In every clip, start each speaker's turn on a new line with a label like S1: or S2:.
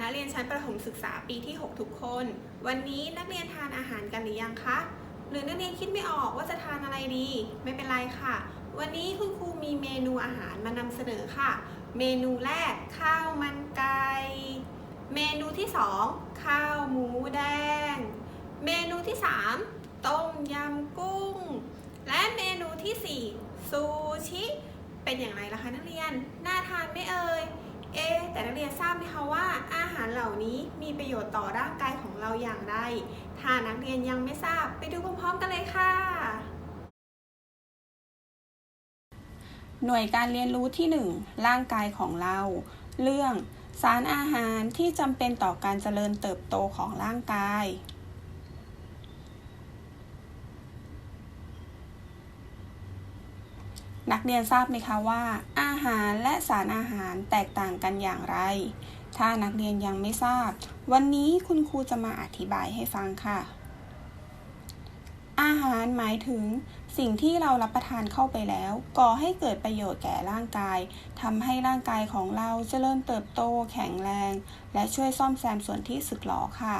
S1: นักเรียนใช้ประถมศึก
S2: ษาปีที่ 6 ทุกคน วันนี้นักเรียนทานอาหารกันหรือยังคะ หรือนักเรียนคิดไม่ออกว่าจะทานอะไรดี ไม่เป็นไรค่ะ วันนี้คุณครูมีเมนูอาหารมานำเสนอค่ะ เมนูแรกข้าวมันไก่ เมนูที่ 2 ข้าวหมูแดง เมนูที่ 3 ต้มยำกุ้ง และเมนูทีสี่4 ซูชิ เป็นอย่างไรล่ะคะนักเรียน น่าทานไหม่เอ่ย เอ๊แต่นักเรียนทราบ นี้มีประโยชน์ต่อร่างกายของเราอย่างไร ถ้านักเรียนยังไม่ทราบไปดูพร้อมๆกันเลยค่ะ
S1: หน่วยการเรียนรู้ที่ 1 ร่างกายของเรา เรื่อง สารอาหารที่จำเป็นต่อการเจริญเติบโตของร่างกายนักเรียนทราบไหมคะว่า อาหารและสารอาหารแตกต่างกันอย่างไร ถ้านักเรียนยังไม่ทราบ วันนี้คุณครูจะมาอธิบายให้ฟังค่ะ อาหารหมายถึง สิ่งที่เรารับประทานเข้าไปแล้ว ก่อให้เกิดประโยชน์แก่ร่างกายทำให้ร่างกายของเราเจริญเติบโต แข็งแรง และช่วยซ่อมแซมส่วนที่สึกหรอค่ะ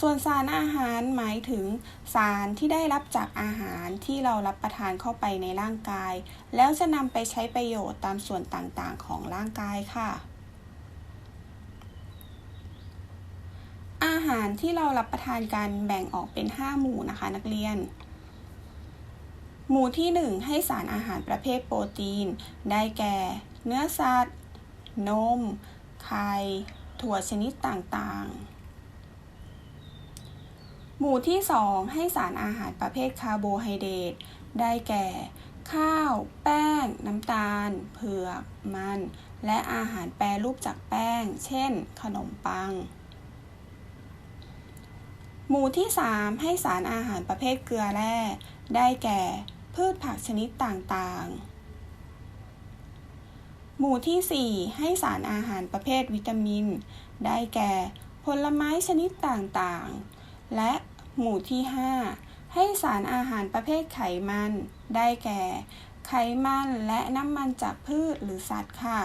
S1: ส่วนสารอาหารหมายถึง สารที่ได้รับจากอาหารที่เรารับประทานเข้าไปในร่างกาย แล้วจะนำไปใช้ประโยชน์ตามส่วนต่างๆของร่างกายค่ะ อา หารที่เรารับประทานกันแบ่งออกเป็น 5 หมู่นะคะนักเรียน หมู่ที่ 1 ให้สารอาหารประเภทโปรตีน ได้แก่ เนื้อสัตว์ นม ไข่ ถั่วชนิดต่างๆ หมู่ที่ 2 ให้สารอาหารประเภทคาร์โบไฮเดรต ได้แก่ ข้าว แป้ง น้ำตาล เผือก มัน และอาหารแปรรูปจากแป้ง เช่น ขนมปัง หมู่ที่ 3 ให้สารอาหารประเภทเกลือแร่ ได้แก่ พืชผักชนิดต่างๆ หมู่ที่ 4 ให้สารอาหารประเภทวิตามิน ได้แก่ ผลไม้ชนิดต่างๆ และหมู่ที่ 5 ให้สารอาหารประเภทไขมัน ได้แก่ ไขมันและน้ำมันจากพืชหรือสัตว์ค่ะ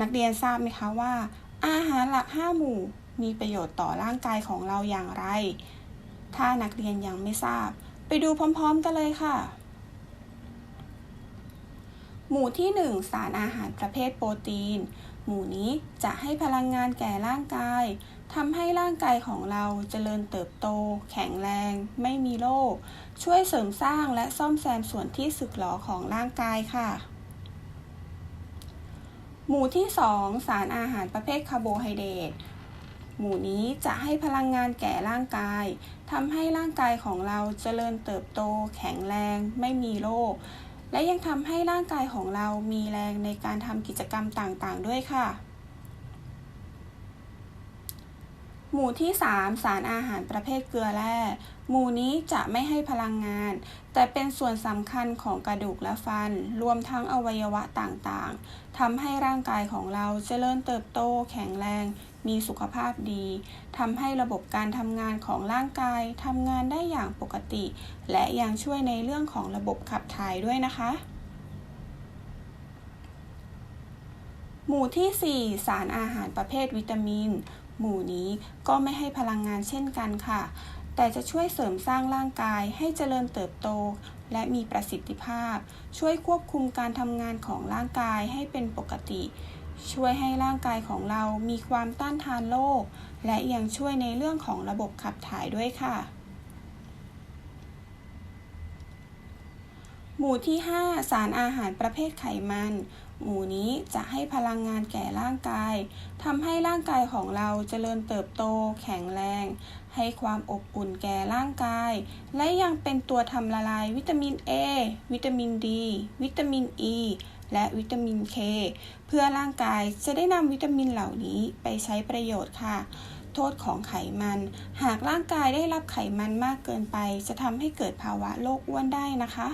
S1: นักเรียนทราบไหมคะว่า อาหารหลัก 5 หมู่ มีประโยชน์ต่อร่างกายของเราอย่างไร ถ้านักเรียนยังไม่ทราบ ไปดูพร้อมๆกันเลยค่ะ หมู่ที่ 1 สารอาหารประเภทโปรตีน หมู่นี้จะให้พลังงานแก่ร่างกายทำให้ร่างกายของเราเจริญเติบโต แข็งแรง ไม่มีโรค ช่วยเสริมสร้างและซ่อมแซมส่วนที่สึกหรอของร่างกายค่ะ หมู่ที่ 2 สารอาหารประเภทคาร์โบไฮเดรต หมู่นี้จะให้พลังงานแก่ร่างกายทำให้ร่างกายของเราเจริญเติบโต แข็งแรง ไม่มีโรคและยังทำให้ร่างกายของเรามีแรงในการทำกิจกรรมต่างๆ ด้วยค่ะ หมู่ที่ 3 สารอาหารประเภทเกลือแร่ หมู่นี้จะไม่ให้พลังงาน แต่เป็นส่วนสำคัญของกระดูกและฟัน รวมทั้งอวัยวะต่างๆทำให้ร่างกายของเราเจริญเติบโต แข็งแรง มีสุขภาพดีทำให้ระบบการทำงานของร่างกายทำงานได้อย่างปกติ และยังช่วยในเรื่องของระบบขับถ่ายด้วยนะคะ หมู่ที่ 4 สารอาหารประเภทวิตามิน หมู่นี้ก็ไม่ให้พลังงานเช่นกันค่ะ แต่จะช่วยเสริมสร้างร่างกายให้เจริญเติบโตและมีประสิทธิภาพ ช่วยควบคุมการทำงานของร่างกายให้เป็นปกติ ช่วยให้ร่างกายของเรามีความต้านทานโรคและยังช่วยในเรื่องของระบบขับถ่ายด้วยค่ะ หมู่ที่ 5 สารอาหารประเภทไขมัน หมู่นี้จะให้พลังงานแก่ร่างกายทำให้ร่างกายของเราเจริญเติบโต แข็งแรง ให้ความอบอุ่นแก่ร่างกาย และยังเป็นตัวทำละลายวิตามิน A วิตามิน D วิตามิน E และวิตามิน K เพื่อร่างกายจะได้นำวิตามินเหล่านี้ไปใช้ประโยชน์ค่ะ โทษของไขมัน หากร่างกายได้รับไขมันมากเกินไป จะทำให้เกิดภาวะโรคอ้วนได้นะคะ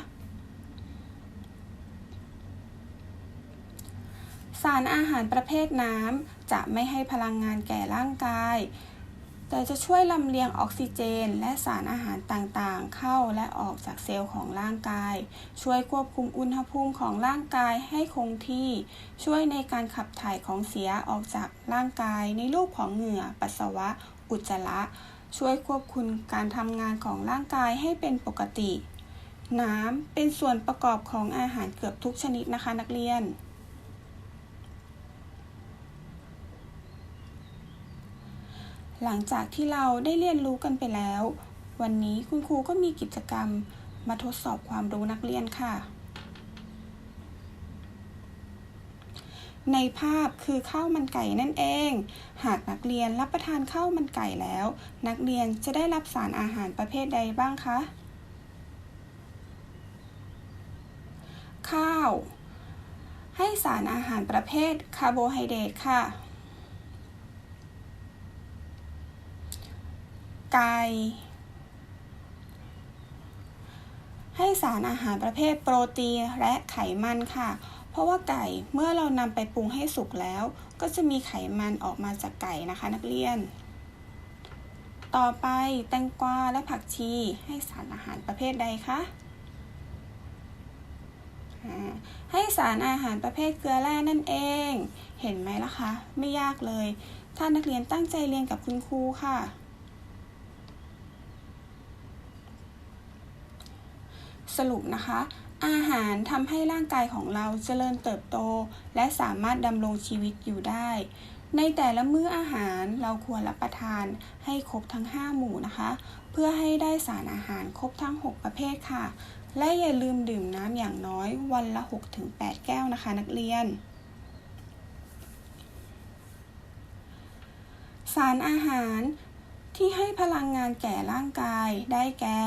S1: สารอาหารประเภทน้ำจะไม่ให้พลังงานแก่ร่างกาย แต่จะช่วยลำเลียงออกซิเจน และสารอาหารต่างๆ เข้าและออกจากเซลล์ของร่างกาย ช่วยควบคุมอุณหภูมิของร่างกายให้คงที่ ช่วยในการขับถ่ายของเสียออกจากร่างกายในรูปของเหงื่อ ปัสสาวะ อุจจาระ ช่วยควบคุมการทำงานของร่างกายให้เป็นปกติ น้ำเป็นส่วนประกอบของอาหารเกือบทุกชนิดนะคะนักเรียน หลังจากที่เราได้เรียนรู้กันไปแล้ว วันนี้คุณครูก็มีกิจกรรมมาทดสอบความรู้นักเรียนค่ะ ในภาพคือข้าวมันไก่นั่นเอง หากนักเรียนรับประทานข้าวมันไก่แล้ว นักเรียนจะได้รับสารอาหารประเภทใดบ้างคะ ข้าว ให้สารอาหารประเภทคาร์โบไฮเดรตค่ะ ไก่ ให้สารอาหารประเภทโปรตีนและไขมันค่ะ เพราะว่าไก่เมื่อเรานำไปปรุงให้สุกแล้ว ก็จะมีไขมันออกมาจากไก่นะคะนักเรียน ต่อไปแตงกวาและผักชีให้สารอาหารประเภทใดคะให้สารอาหารประเภทเกลือแร่นั่นเอง เห็นไหมล่ะคะ ไม่ยากเลย ถ้านักเรียนตั้งใจเรียนกับคุณครูค่ะ สรุปนะคะ อาหารทำให้ร่างกายของเราเจริญเติบโต และสามารถดำรงชีวิตอยู่ได้ ในแต่ละมื้ออาหารเราควรรับประทานให้ครบทั้ง 5 หมู่นะคะ เพื่อให้ได้สารอาหารครบทั้ง 6 ประเภทค่ะ และอย่าลืมดื่มน้ำอย่างน้อยวันละ 6-8 แก้วนะคะนักเรียนสารอาหารที่ให้พลังงานแก่ร่างกายได้แก่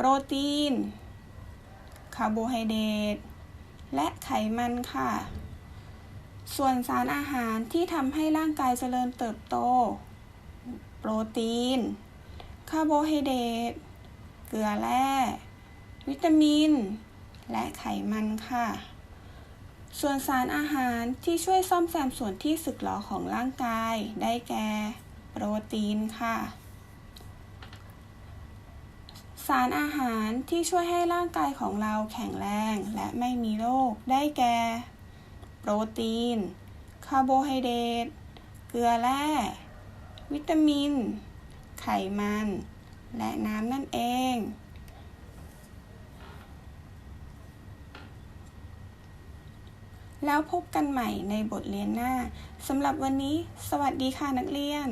S1: โปรตีน คาร์โบไฮเดรต และไขมันค่ะ ส่วนสารอาหารที่ทำให้ร่างกายเจริญเติบโต โปรตีน คาร์โบไฮเดรต เกลือแร่ วิตามิน และไขมันค่ะ ส่วนสารอาหารที่ช่วยซ่อมแซมส่วนที่สึกหรอของร่างกาย ได้แก่ โปรตีนค่ะ สารอาหารที่ช่วยให้ร่างกายของเราแข็งแรงและไม่มีโรคได้แก่ โปรตีน คาร์โบไฮเดรต เกลือแร่ วิตามิน ไขมัน และน้ำนั่นเอง แล้วพบกันใหม่ในบทเรียนหน้า สำหรับวันนี้ สวัสดีค่ะนักเรียน